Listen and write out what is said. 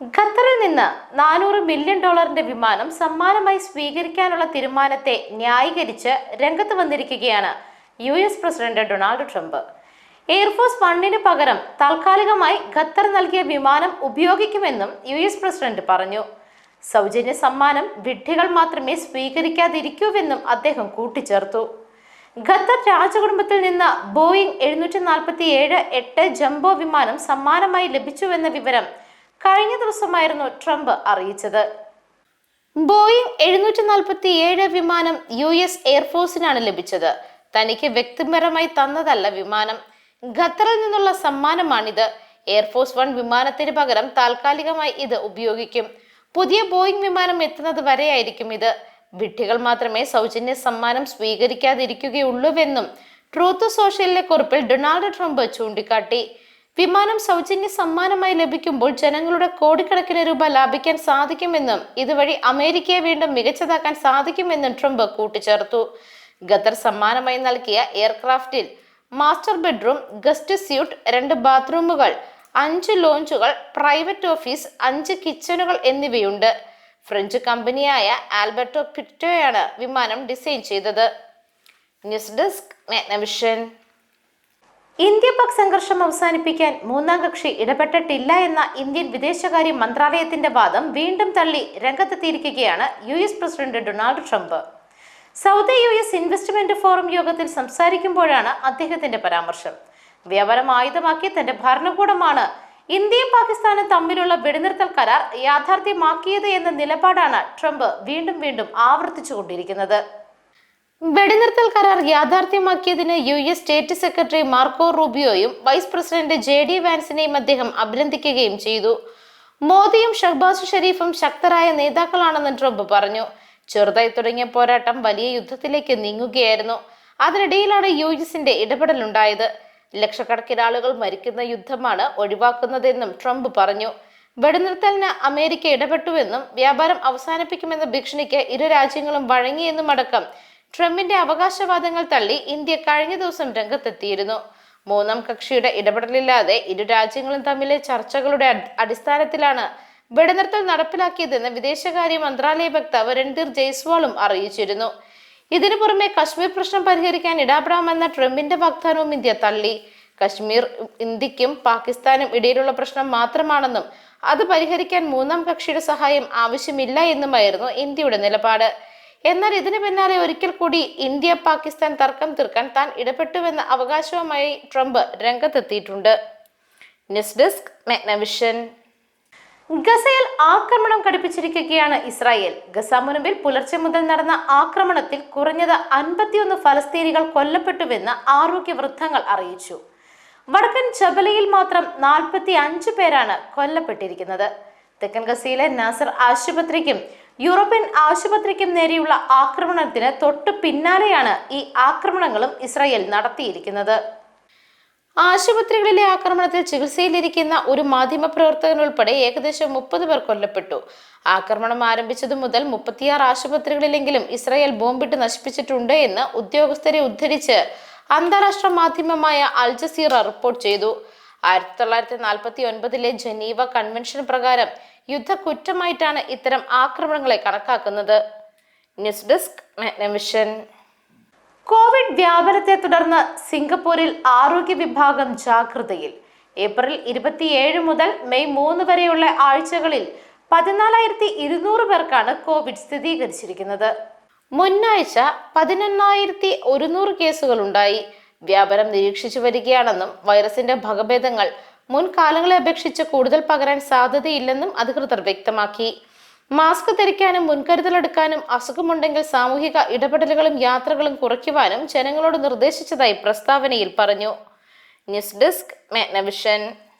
ഖത്തറിൽ നിന്ന് നാനൂറ് മില്യൺ ഡോളറിന്റെ വിമാനം സമ്മാനമായി സ്വീകരിക്കാനുള്ള തീരുമാനത്തെ ന്യായീകരിച്ച് രംഗത്ത് വന്നിരിക്കുകയാണ് U S president Donald Trump. Air Force വണ്ണിന് പകരം താൽക്കാലികമായി ഖത്തർ നൽകിയ വിമാനം ഉപയോഗിക്കുമെന്നും യു എസ് പ്രസിഡന്റ് പറഞ്ഞു. സൗജന്യ സമ്മാനം വിഡ്ഢികൾ മാത്രമേ സ്വീകരിക്കാതിരിക്കൂവെന്നും അദ്ദേഹം കൂട്ടിച്ചേർത്തു. ഖത്തർ രാജകുടുംബത്തിൽ നിന്ന് ബോയിങ് എഴുന്നൂറ്റി നാൽപ്പത്തി ഏഴ് എട്ട് ജംബോ വിമാനം സമ്മാനമായി ലഭിച്ചുവെന്ന വിവരം കഴിഞ്ഞ ദിവസമായിരുന്നു ട്രംപ് അറിയിച്ചത്. ബോയിങ് എഴുന്നൂറ്റി നാൽപ്പത്തി ഏഴ് വിമാനം യു എസ് എയർഫോഴ്സിനാണ് ലഭിച്ചത്. തനിക്ക് വ്യക്തിപരമായി തന്നതല്ല വിമാനം. ഖത്തറിൽ നിന്നുള്ള സമ്മാനമാണിത്. എയർഫോഴ്സ് വൺ വിമാനത്തിന് പകരം താൽക്കാലികമായി ഇത് ഉപയോഗിക്കും. പുതിയ ബോയിങ് വിമാനം എത്തുന്നത് വരെയായിരിക്കും ഇത്. വിഡ്ഢികൾ മാത്രമേ സൗജന്യ സമ്മാനം സ്വീകരിക്കാതിരിക്കുകയുള്ളൂവെന്നും ട്രൂത്ത് സോഷ്യലിലെ കുറിപ്പിൽ ഡൊണാൾഡ് ട്രംപ് ചൂണ്ടിക്കാട്ടി. വിമാനം സൗജന്യ സമ്മാനമായി ലഭിക്കുമ്പോൾ ജനങ്ങളുടെ കോടിക്കണക്കിന് രൂപ ലാഭിക്കാൻ സാധിക്കുമെന്നും ഇതുവഴി അമേരിക്കയെ വീണ്ടും മികച്ചതാക്കാൻ സാധിക്കുമെന്നും ട്രംപ് കൂട്ടിച്ചേർത്തു. ഖത്തർ സമ്മാനമായി നൽകിയ എയർക്രാഫ്റ്റിൽ മാസ്റ്റർ ബെഡ്റൂം ഗസ്റ്റ് സ്യൂട്ട് രണ്ട് ബാത്റൂമുകൾ അഞ്ച് ലോഞ്ചുകൾ പ്രൈവറ്റ് ഓഫീസ് അഞ്ച് കിച്ചണുകൾ എന്നിവയുണ്ട്. ഫ്രഞ്ച് കമ്പനിയായ ആൽബർട്ടോ പിറ്റോയാണ് വിമാനം ഡിസൈൻ ചെയ്തത്. News desk Magnavision India Pak സംഘർഷം അവസാനിപ്പിക്കാൻ മൂന്നാം കക്ഷി ഇടപെട്ടിട്ടില്ല എന്ന ഇന്ത്യൻ വിദേശകാര്യ മന്ത്രാലയത്തിന്റെ വാദം വീണ്ടും തള്ളി രംഗത്തെത്തിയിരിക്കുകയാണ് U S president Donald Trump. Saudi U S investment forum യോഗത്തിൽ സംസാരിക്കുമ്പോഴാണ് അദ്ദേഹത്തിന്റെ പരാമർശം. വ്യാപാരം ആയുധമാക്കി തന്റെ ഭരണകൂടമാണ് ഇന്ത്യയും പാകിസ്ഥാനും തമ്മിലുള്ള വെടിനിർത്തൽ കരാർ യാഥാർത്ഥ്യമാക്കിയത് എന്ന നിലപാടാണ് ട്രംപ് വീണ്ടും വീണ്ടും ആവർത്തിച്ചുകൊണ്ടിരിക്കുന്നത്. വെടിനിർത്തൽ കരാർ യാഥാർത്ഥ്യമാക്കിയതിന് U S state secretary Marco റൂബിയോയും vice president J D വാൻസിനെയും അദ്ദേഹം അഭിനന്ദിക്കുകയും ചെയ്തു. മോദിയും ഷഹബാസ് ഷെരീഫും ശക്തരായ നേതാക്കളാണെന്ന് ട്രംപ് പറഞ്ഞു. ചെറുതായി തുടങ്ങിയ പോരാട്ടം വലിയ യുദ്ധത്തിലേക്ക് നീങ്ങുകയായിരുന്നു. അതിനിടയിലാണ് യു എസിന്റെ ഇടപെടലുണ്ടായത്. ലക്ഷക്കണക്കിന് ആളുകൾ മരിക്കുന്ന യുദ്ധമാണ് ഒഴിവാക്കുന്നതെന്നും ട്രംപ് പറഞ്ഞു. വെടിനിർത്തലിന് അമേരിക്ക ഇടപെട്ടുവെന്നും വ്യാപാരം അവസാനിപ്പിക്കുമെന്ന ഭീഷണിക്ക് ഇരു രാജ്യങ്ങളും വഴങ്ങിയെന്നും അടക്കം ട്രംപിന്റെ അവകാശവാദങ്ങൾ തള്ളി ഇന്ത്യ കഴിഞ്ഞ ദിവസം രംഗത്തെത്തിയിരുന്നു. മൂന്നാം കക്ഷിയുടെ ഇടപെടലില്ലാതെ ഇരു രാജ്യങ്ങളും തമ്മിലെ ചർച്ചകളുടെ അടി- അടിസ്ഥാനത്തിലാണ് വെടിനിർത്തൽ നടപ്പിലാക്കിയതെന്ന് വിദേശകാര്യ മന്ത്രാലയ വക്താവ് രൺധീർ ജയ്സ്വാളും അറിയിച്ചിരുന്നു. ഇതിനു പുറമെ കശ്മീർ പ്രശ്നം പരിഹരിക്കാൻ ഇടപെടാമെന്ന ട്രംപിന്റെ വാഗ്ദാനവും ഇന്ത്യ തള്ളി. കശ്മീർ ഇന്ത്യക്കും പാകിസ്ഥാനും ഇടയിലുള്ള പ്രശ്നം മാത്രമാണെന്നും അത് പരിഹരിക്കാൻ മൂന്നാം കക്ഷിയുടെ സഹായം ആവശ്യമില്ല എന്നുമായിരുന്നു ഇന്ത്യയുടെ നിലപാട്. എന്നാൽ ഇതിനു പിന്നാലെ ഒരിക്കൽ കൂടി ഇന്ത്യ പാകിസ്ഥാൻ തർക്കം തീർക്കാൻ താൻ ഇടപെട്ടുവെന്ന അവകാശവുമായി ട്രംപ് രംഗത്തെത്തിയിട്ടുണ്ട്. ന്യൂസ് ഡെസ്ക് മെഗ്നവിഷൻ ഗസയിൽ ആക്രമണം കടുപ്പിച്ചിരിക്കുകയാണ് ഇസ്രായേൽ. ഗസ മുൻപിൽ പുലർച്ചെ മുതൽ നടന്ന ആക്രമണത്തിൽ കുറഞ്ഞത് അൻപത്തിയൊന്ന് ഫലസ്തീനികൾ കൊല്ലപ്പെട്ടുവെന്ന് ആരോഗ്യ വൃത്തങ്ങൾ അറിയിച്ചു. വടക്കൻ ചബലയിൽ മാത്രം നാൽപ്പത്തി അഞ്ച് പേരാണ് കൊല്ലപ്പെട്ടിരിക്കുന്നത്. തെക്കൻ ഗസയിലെ നാസർ ആശുപത്രിക്കും യൂറോപ്യൻ ആശുപത്രിക്കും നേരെയുള്ള ആക്രമണത്തിന് തൊട്ടു പിന്നാലെയാണ് ഈ ആക്രമണങ്ങളും ഇസ്രായേൽ നടത്തിയിരിക്കുന്നത്. ആശുപത്രികളിലെ ആക്രമണത്തിൽ ചികിത്സയിലിരിക്കുന്ന ഒരു മാധ്യമപ്രവർത്തകൻ ഉൾപ്പെടെ ഏകദേശം മുപ്പത് പേർ കൊല്ലപ്പെട്ടു. ആക്രമണം ആരംഭിച്ചതു മുതൽ മുപ്പത്തിയാറ് ആശുപത്രികളിലെങ്കിലും ഇസ്രായേൽ ബോംബിട്ട് നശിപ്പിച്ചിട്ടുണ്ട് എന്ന് ഉദ്യോഗസ്ഥരെ ഉദ്ധരിച്ച് അന്താരാഷ്ട്ര മാധ്യമമായ അൽ ജസീറ റിപ്പോർട്ട് ചെയ്തു. ആയിരത്തി തൊള്ളായിരത്തി നാൽപ്പത്തി ഒൻപതിലെ ജനീവ കൺവെൻഷൻ പ്രകാരം യുദ്ധക്കുറ്റമായിട്ടാണ് ഇത്തരം ആക്രമണങ്ങളെ കണക്കാക്കുന്നത്. ന്യൂസ് ഡെസ്ക് മാഗ്നവിഷൻ കോവിഡ് വ്യാപനത്തെ തുടർന്ന് സിംഗപ്പൂരിൽ ആരോഗ്യ വിഭാഗം ജാഗ്രതയിൽ. ഏപ്രിൽ ഇരുപത്തിയേഴ് മുതൽ മെയ് മൂന്ന് വരെയുള്ള ആഴ്ചകളിൽ പതിനാലായിരത്തി ഇരുന്നൂറ് പേർക്കാണ് കോവിഡ് സ്ഥിരീകരിച്ചിരിക്കുന്നത്. മുന്നാഴ്ച പതിനൊന്നായിരത്തി ഒരുന്നൂറ് കേസുകൾ ഉണ്ടായി വ്യാപനം നിരീക്ഷിച്ചു വരികയാണെന്നും വൈറസിന്റെ ഭഗഭേദങ്ങൾ മുൻകാലങ്ങളെ അപേക്ഷിച്ച് കൂടുതൽ പകരാൻ സാധ്യതയില്ലെന്നും അധികൃതർ വ്യക്തമാക്കി. മാസ്ക് ധരിക്കാനും മുൻകരുതലെടുക്കാനും അസുഖമുണ്ടെങ്കിൽ സാമൂഹിക ഇടപെടലുകളും യാത്രകളും കുറയ്ക്കുവാനും ജനങ്ങളോട് നിർദ്ദേശിച്ചതായി പ്രസ്താവനയിൽ പറഞ്ഞു. News desk Magnavision